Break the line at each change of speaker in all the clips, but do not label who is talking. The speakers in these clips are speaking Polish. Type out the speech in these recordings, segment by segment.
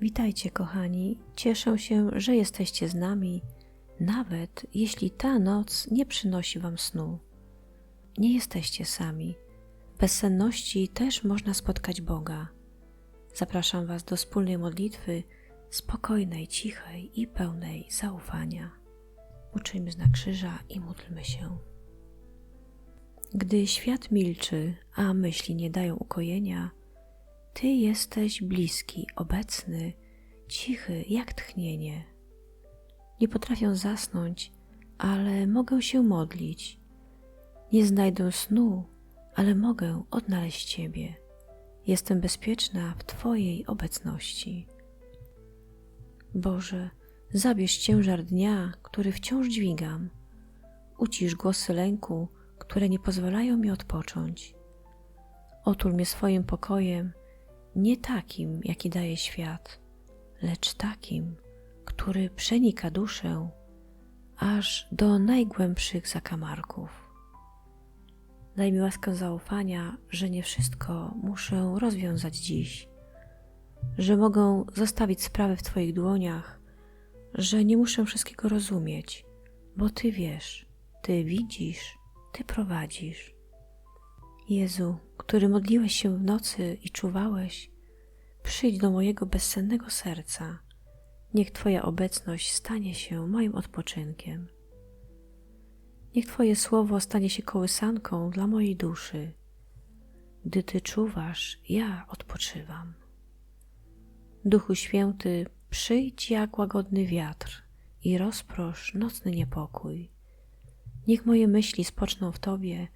Witajcie, kochani. Cieszę się, że jesteście z nami, nawet jeśli ta noc nie przynosi Wam snu. Nie jesteście sami. W bezsenności też można spotkać Boga. Zapraszam Was do wspólnej modlitwy, spokojnej, cichej i pełnej zaufania. Uczyjmy znak krzyża i módlmy się. Gdy świat milczy, a myśli nie dają ukojenia, Ty jesteś bliski, obecny, cichy jak tchnienie. Nie potrafię zasnąć, ale mogę się modlić. Nie znajdę snu, ale mogę odnaleźć Ciebie. Jestem bezpieczna w Twojej obecności. Boże, zabierz ciężar dnia, który wciąż dźwigam. Ucisz głosy lęku, które nie pozwalają mi odpocząć. Otul mnie swoim pokojem, nie takim, jaki daje świat, lecz takim, który przenika duszę aż do najgłębszych zakamarków. Daj mi łaskę zaufania, że nie wszystko muszę rozwiązać dziś, że mogę zostawić sprawy w Twoich dłoniach, że nie muszę wszystkiego rozumieć, bo Ty wiesz, Ty widzisz, Ty prowadzisz. Jezu, który modliłeś się w nocy i czuwałeś, przyjdź do mojego bezsennego serca. Niech Twoja obecność stanie się moim odpoczynkiem. Niech Twoje słowo stanie się kołysanką dla mojej duszy. Gdy Ty czuwasz, ja odpoczywam. Duchu Święty, przyjdź jak łagodny wiatr i rozprosz nocny niepokój. Niech moje myśli spoczną w Tobie,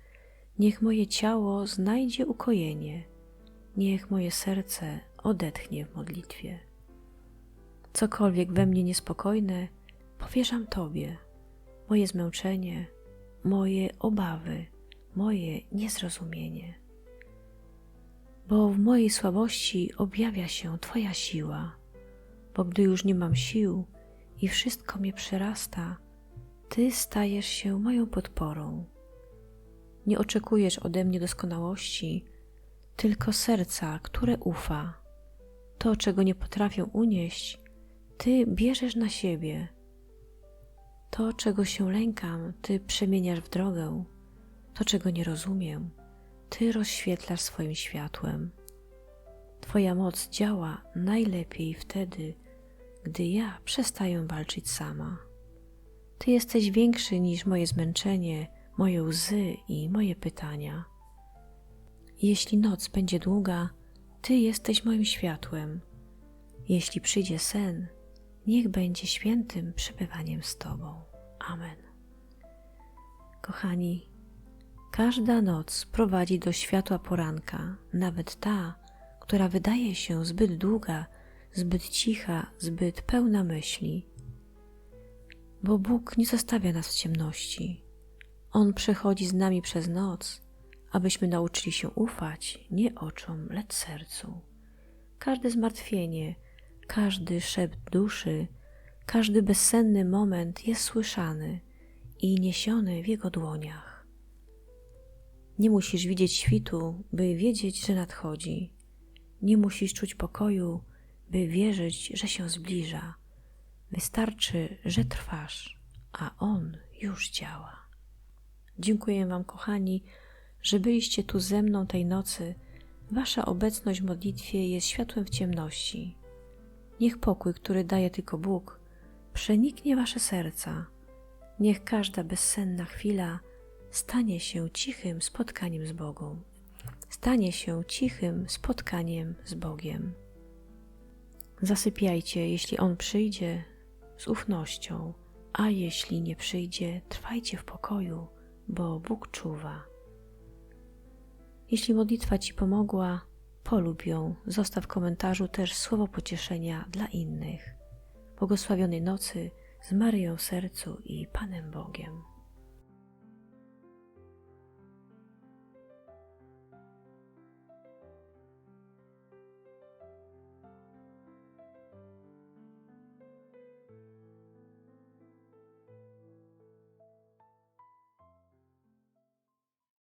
niech moje ciało znajdzie ukojenie, niech moje serce odetchnie w modlitwie. Cokolwiek we mnie niespokojne, powierzam Tobie, moje zmęczenie, moje obawy, moje niezrozumienie. Bo w mojej słabości objawia się Twoja siła, bo gdy już nie mam sił i wszystko mnie przerasta, Ty stajesz się moją podporą. Nie oczekujesz ode mnie doskonałości, tylko serca, które ufa. To, czego nie potrafię unieść, Ty bierzesz na siebie. To, czego się lękam, Ty przemieniasz w drogę. To, czego nie rozumiem, Ty rozświetlasz swoim światłem. Twoja moc działa najlepiej wtedy, gdy ja przestaję walczyć sama. Ty jesteś większy niż moje zmęczenie, moje łzy i moje pytania. Jeśli noc będzie długa, Ty jesteś moim światłem. Jeśli przyjdzie sen, niech będzie świętym przebywaniem z Tobą. Amen. Kochani, każda noc prowadzi do światła poranka, nawet ta, która wydaje się zbyt długa, zbyt cicha, zbyt pełna myśli. Bo Bóg nie zostawia nas w ciemności. On przechodzi z nami przez noc, abyśmy nauczyli się ufać nie oczom, lecz sercu. Każde zmartwienie, każdy szept duszy, każdy bezsenny moment jest słyszany i niesiony w Jego dłoniach. Nie musisz widzieć świtu, by wiedzieć, że nadchodzi. Nie musisz czuć pokoju, by wierzyć, że się zbliża. Wystarczy, że trwasz, a On już działa. Dziękuję Wam, kochani, że byliście tu ze mną tej nocy. Wasza obecność w modlitwie jest światłem w ciemności. Niech pokój, który daje tylko Bóg, przeniknie Wasze serca. Niech każda bezsenna chwila stanie się cichym spotkaniem z Bogiem. Stanie się cichym spotkaniem z Bogiem. Zasypiajcie, jeśli On przyjdzie, z ufnością, a jeśli nie przyjdzie, trwajcie w pokoju, bo Bóg czuwa. Jeśli modlitwa Ci pomogła, polub ją, zostaw w komentarzu też słowo pocieszenia dla innych. Błogosławionej nocy z Maryją w sercu i Panem Bogiem.